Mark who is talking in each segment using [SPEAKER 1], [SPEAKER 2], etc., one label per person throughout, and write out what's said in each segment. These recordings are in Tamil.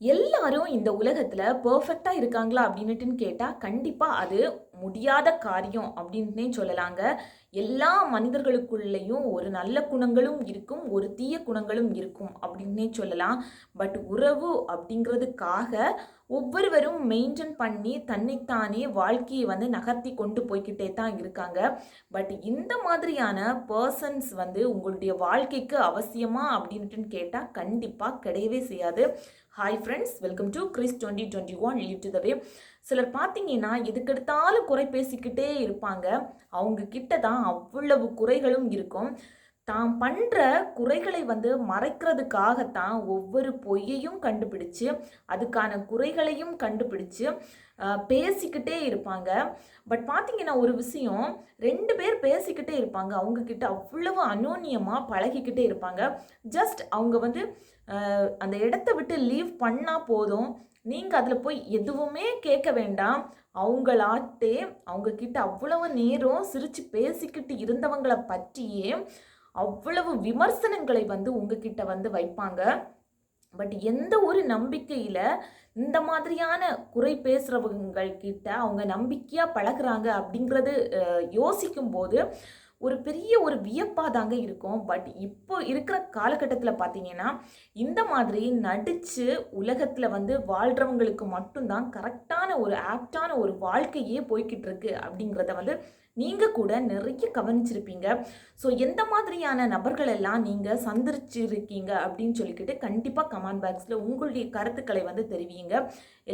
[SPEAKER 1] எல்லாரும் இந்த உலகத்துல பெர்ஃபெக்ட்டா இருக்காங்களா அப்படின்னுட்டுன்னு கேட்டா கண்டிப்பா அது முடியாத காரியம் அப்படின்னே சொல்லலாங்க. எல்லா மனிதர்களுக்குள்ளேயும் ஒரு நல்ல குணங்களும் இருக்கும் ஒரு தீய குணங்களும் இருக்கும் அப்படின்னே சொல்லலாம். பட் உறவு அப்படிங்கிறதுக்காக ஒவ்வொருவரும் மெயின்டைன் பண்ணி தன்னைத்தானே வாழ்க்கையை வந்து நகர்த்தி கொண்டு போய்கிட்டே தான் இருக்காங்க. பட் இந்த மாதிரியான பர்சன்ஸ் வந்து உங்களுடைய வாழ்க்கைக்கு அவசியமா அப்படின்ட்டுன்னு கேட்டால் கண்டிப்பாக கிடையவே செய்யாது. Hi friends welcome to Chris twenty twenty one leave to the way சிலர் பார்த்தீங்கன்னா எதுக்கெடுத்தாலும் குறை பேசிக்கிட்டே இருப்பாங்க. அவங்க கிட்ட தான் அவ்வளவு குறைகளும் இருக்கும். தான் பண்ணுற குறைகளை வந்து மறைக்கிறதுக்காகத்தான் ஒவ்வொரு பொய்யையும் கண்டுபிடிச்சு அதுக்கான குறைகளையும் கண்டுபிடிச்சு பேசிக்கிட்டே இருப்பாங்க. பட் பார்த்தீங்கன்னா ஒரு விஷயம் ரெண்டு பேர் பேசிக்கிட்டே இருப்பாங்க. அவங்கக்கிட்ட அவ்வளவு அனோன்யமாக பழகிக்கிட்டே இருப்பாங்க. ஜஸ்ட் அவங்க வந்து அந்த இடத்த விட்டு லீவ் பண்ணால் போதும். நீங்கள் அதில் போய் எதுவுமே கேட்க வேண்டாம். அவங்களாட்டே அவங்கக்கிட்ட அவ்வளவு நேரம் சிரித்து பேசிக்கிட்டு இருந்தவங்களை பற்றியே அவ்வளவு விமர்சனங்களை வந்து உங்ககிட்ட வந்து வைப்பாங்க. பட் எந்த ஒரு நம்பிக்கையில் இந்த மாதிரியான குறை பேசுகிறவங்கள் கிட்ட அவங்க நம்பிக்கையாக பழகுறாங்க அப்படிங்கிறது யோசிக்கும்போது ஒரு பெரிய ஒரு வியப்பாக தாங்க இருக்கும். பட் இப்போ இருக்கிற காலகட்டத்தில் பார்த்தீங்கன்னா இந்த மாதிரி நடித்து உலகத்தில் வந்து வாழ்கிறவங்களுக்கு மட்டும்தான் கரெக்டான ஒரு ஆப்டான ஒரு வாழ்க்கையே போய்கிட்டு இருக்கு அப்படிங்கிறத வந்து நீங்கள் கூட நிறைய கவனிச்சிருப்பீங்க. ஸோ எந்த மாதிரியான நபர்கள் எல்லாம் நீங்கள் சந்திச்சிருக்கீங்க அப்படின்னு சொல்லிக்கிட்டு கண்டிப்பாக கமெண்ட் பாக்ஸில் உங்களுடைய கருத்துக்களை வந்து தெரிவிங்க.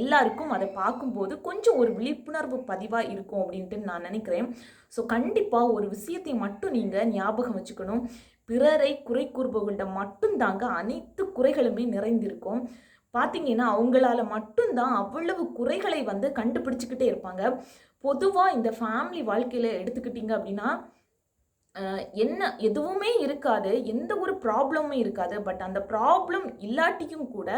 [SPEAKER 1] எல்லாருக்கும் அதை பார்க்கும்போது கொஞ்சம் ஒரு விழிப்புணர்வு பதிவாக இருக்கும் அப்படின்ட்டு நான் நினைக்கிறேன். ஸோ கண்டிப்பாக ஒரு விஷயத்தை மட்டும் நீங்கள் ஞாபகம் வச்சுக்கணும். பிறரை குறை கூறுபவர்கள்ட்ட மட்டும்தாங்க அனைத்து குறைகளுமே நிறைந்திருக்கும். பார்த்தீங்கன்னா அவங்களால மட்டும்தான் அவ்வளவு குறைகளை வந்து கண்டுபிடிச்சிக்கிட்டே இருப்பாங்க. பொதுவாக இந்த ஃபேமிலி வாழ்க்கையில் எடுத்துக்கிட்டிங்க அப்படின்னா என்ன எதுவுமே இருக்காது. எந்த ஒரு ப்ராப்ளமும் இருக்காது. பட் அந்த ப்ராப்ளம் இல்லாட்டியும் கூட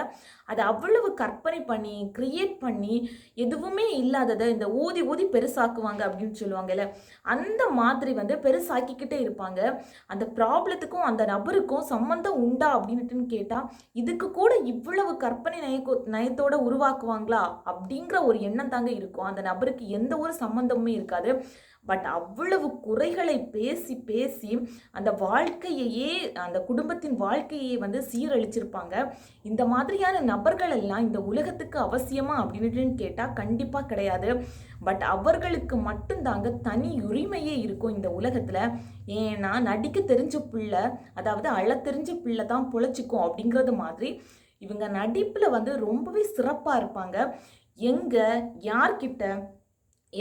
[SPEAKER 1] அதை அவ்வளவு கற்பனை பண்ணி கிரியேட் பண்ணி எதுவுமே இல்லாததை இந்த ஊதி ஊதி பெருசாக்குவாங்க அப்படின்னு சொல்லுவாங்கல்ல. அந்த மாதிரி வந்து பெருசாக்கிக்கிட்டே இருப்பாங்க. அந்த ப்ராப்ளத்துக்கும் அந்த நபருக்கும் சம்மந்தம் உண்டா அப்படின்ட்டுன்னு கேட்டால் இதுக்கு கூட இவ்வளவு கற்பனை நயக்கோ நயத்தோட உருவாக்குவாங்களா அப்படிங்கிற ஒரு எண்ணம் தாங்க இருக்கும். அந்த நபருக்கு எந்த ஒரு சம்மந்தமுமே இருக்காது. பட் அவ்வளவு குறைகளை பேசி பேசி அந்த வாழ்க்கையையே அந்த குடும்பத்தின் வாழ்க்கையை வந்து சீரழிச்சிருப்பாங்க. இந்த மாதிரியான நபர்கள் எல்லாம் இந்த உலகத்துக்கு அவசியமா அப்படின்னு கேட்டால் கண்டிப்பாக கிடையாது. பட் அவர்களுக்கு மட்டும்தாங்க தனி உரிமையே இருக்கும் இந்த உலகத்தில். ஏன்னா நடிக்க தெரிஞ்ச பிள்ளை அதாவது அழ தெரிஞ்ச பிள்ளை தான் பொழைச்சிக்கும் அப்படிங்கிறது மாதிரி இவங்க நடிப்பில் வந்து ரொம்பவே சிறப்பாக இருப்பாங்க. எங்கே யார்கிட்ட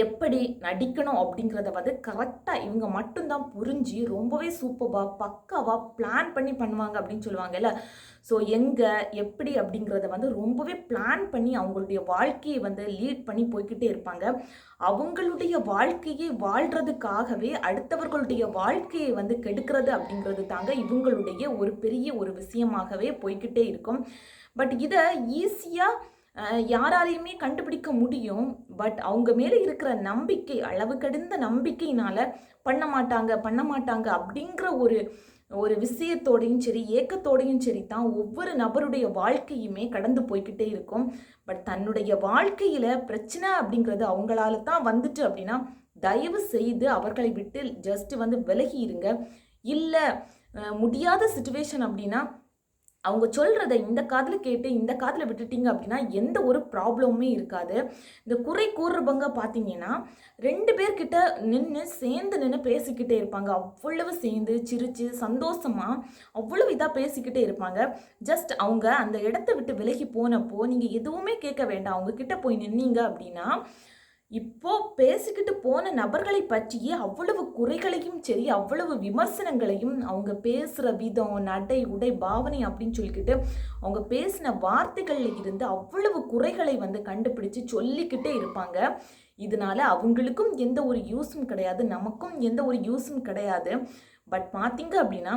[SPEAKER 1] எப்படி நடிக்கணும் அப்படிங்கிறத வந்து கரெக்டாக இவங்க மட்டும்தான் புரிஞ்சு ரொம்பவே சூப்பராக பக்காவாக பிளான் பண்ணி பண்ணுவாங்க அப்படின்னு சொல்லுவாங்கல்ல. ஸோ எங்கே எப்படி அப்படிங்கிறத வந்து ரொம்பவே பிளான் பண்ணி அவங்களுடைய வாழ்க்கையை வந்து லீட் பண்ணி போய்கிட்டே இருப்பாங்க. அவங்களுடைய வாழ்க்கையை வாழ்கிறதுக்காகவே அடுத்தவர்களுடைய வாழ்க்கையை வந்து கெடுக்கிறது அப்படிங்கிறது தாங்க இவங்களுடைய ஒரு பெரிய ஒரு விஷயமாகவே போய்கிட்டே இருக்கும். பட் இதை ஈஸியாக யாராலையுமே கண்டுபிடிக்க முடியும். பட் அவங்க மேலே இருக்கிற நம்பிக்கை அளவு கடந்த நம்பிக்கையினால் பண்ண மாட்டாங்க பண்ண மாட்டாங்க அப்படிங்கிற ஒரு ஒரு விஷயத்தோடையும் சரி ஏக்கத்தோடையும் சரி தான் ஒவ்வொரு நபருடைய வாழ்க்கையுமே கடந்து போய்கிட்டே இருக்கும். பட் தன்னுடைய வாழ்க்கையில் பிரச்சனை அப்படிங்கிறது அவங்களால தான் வந்துட்டு அப்படின்னா தயவு செய்து அவர்களை விட்டு ஜஸ்ட் வந்து விலகி இருங்க. இல்லை முடியாத சுச்சுவேஷன் அப்படின்னா அவங்க சொல்கிறத இந்த காதில் கேட்டு இந்த காதில் விட்டுட்டீங்க அப்படின்னா எந்த ஒரு ப்ராப்ளமுமே இருக்காது. இந்த குறை கூறுறவங்க பார்த்தீங்கன்னா ரெண்டு பேர்கிட்ட நின்று சேர்ந்து நின்று பேசிக்கிட்டே இருப்பாங்க. அவ்வளவு சேர்ந்து சிரித்து சந்தோஷமாக அவ்வளவு இதாக பேசிக்கிட்டே இருப்பாங்க. ஜஸ்ட் அவங்க அந்த இடத்த விட்டு விலகி போனப்போ நீங்கள் எதுவுமே கேட்க வேண்டாம். அவங்கக்கிட்ட போய் நின்னீங்க அப்படின்னா இப்போ பேசிக்கிட்டு போன நபர்களை பற்றியே அவ்வளவு குறைகளையும் சரி அவ்வளவு விமர்சனங்களையும் அவங்க பேசுகிற விதம் நடை உடை பாவனை அப்படின்னு சொல்லிக்கிட்டு அவங்க பேசின வார்த்தைகளில் இருந்து அவ்வளவு குறைகளை வந்து கண்டுபிடிச்சு சொல்லிக்கிட்டே இருப்பாங்க. இதனால அவங்களுக்கும் எந்த ஒரு யூஸும் கிடையாது நமக்கும் எந்த ஒரு யூஸும் கிடையாது. பட் பார்த்தீங்க அப்படின்னா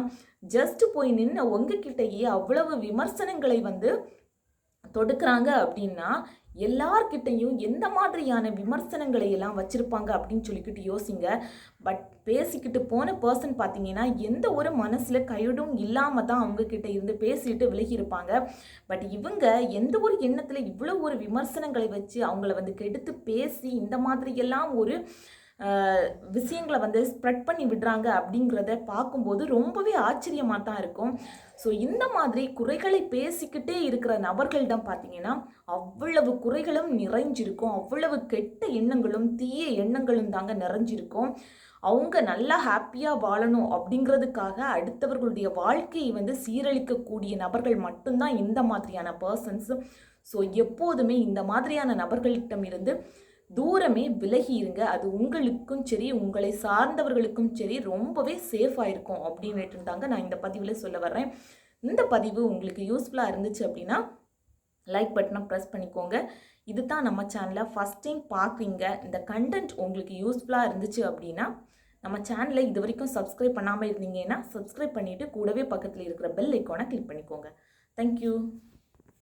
[SPEAKER 1] ஜஸ்ட் போய் நின்று உங்ககிட்டயே அவ்வளவு விமர்சனங்களை வந்து தொடுக்குறாங்க அப்படின்னா எல்லார்கிட்டையும் எந்த மாதிரியான விமர்சனங்களை எல்லாம் வச்சுருப்பாங்க அப்படின்னு சொல்லிக்கிட்டு யோசிங்க. பட் பேசிக்கிட்டு போன பர்சன் பார்த்தீங்கன்னா எந்த ஒரு மனசில் கையடும் இல்லாமல் தான் அவங்கக்கிட்ட இருந்து பேசிட்டு விலகி இருப்பாங்க பட் இவங்க எந்த ஒரு எண்ணத்தில் இவ்வளோ ஒரு விமர்சனங்களை வச்சு அவங்கள வந்து கெடுத்து பேசி இந்த மாதிரியெல்லாம் ஒரு விஷயங்களை வந்து ஸ்ப்ரெட் பண்ணி விடுறாங்க அப்படிங்கிறத பார்க்கும்போது ரொம்பவே ஆச்சரியமாக தான் இருக்கும். ஸோ இந்த மாதிரி குறைகளை பேசிக்கிட்டே இருக்கிற நபர்களிடம் பார்த்தீங்கன்னா அவ்வளவு குறைகளும் நிறைஞ்சிருக்கும். அவ்வளவு கெட்ட எண்ணங்களும் தீய எண்ணங்களும் தாங்க நிறைஞ்சிருக்கும். அவங்க நல்லா ஹாப்பியாக வாழணும் அப்படிங்கிறதுக்காக அடுத்தவர்களுடைய வாழ்க்கையை வந்து சீரழிக்கக்கூடிய நபர்கள் மட்டும்தான் இந்த மாதிரியான பர்சன்ஸ் ஸோ எப்போதுமே இந்த மாதிரியான நபர்களிடம் இருந்து தூரமே விலகி இருங்க அது உங்களுக்கும் சரி உங்களை சார்ந்தவர்களுக்கும் சரி ரொம்பவே சேஃபாக இருக்கும் அப்படின்னுட்டு இருந்தாங்க. நான் இந்த பதிவில் சொல்ல வர்றேன். இந்த பதிவு உங்களுக்கு யூஸ்ஃபுல்லாக இருந்துச்சு அப்படின்னா லைக் பட்டனை ப்ரெஸ் பண்ணிக்கோங்க. இது தான் நம்ம சேனலை ஃபஸ்ட் டைம் பார்க்குறீங்க. இந்த கண்டென்ட் உங்களுக்கு யூஸ்ஃபுல்லாக இருந்துச்சு அப்படின்னா நம்ம சேனலை இது வரைக்கும் சப்ஸ்கிரைப் பண்ணாமல் இருந்தீங்கன்னா சப்ஸ்கிரைப் பண்ணிவிட்டு கூடவே பக்கத்தில் இருக்கிற பெல் ஐக்கானை கிளிக் பண்ணிக்கோங்க. தேங்க்யூ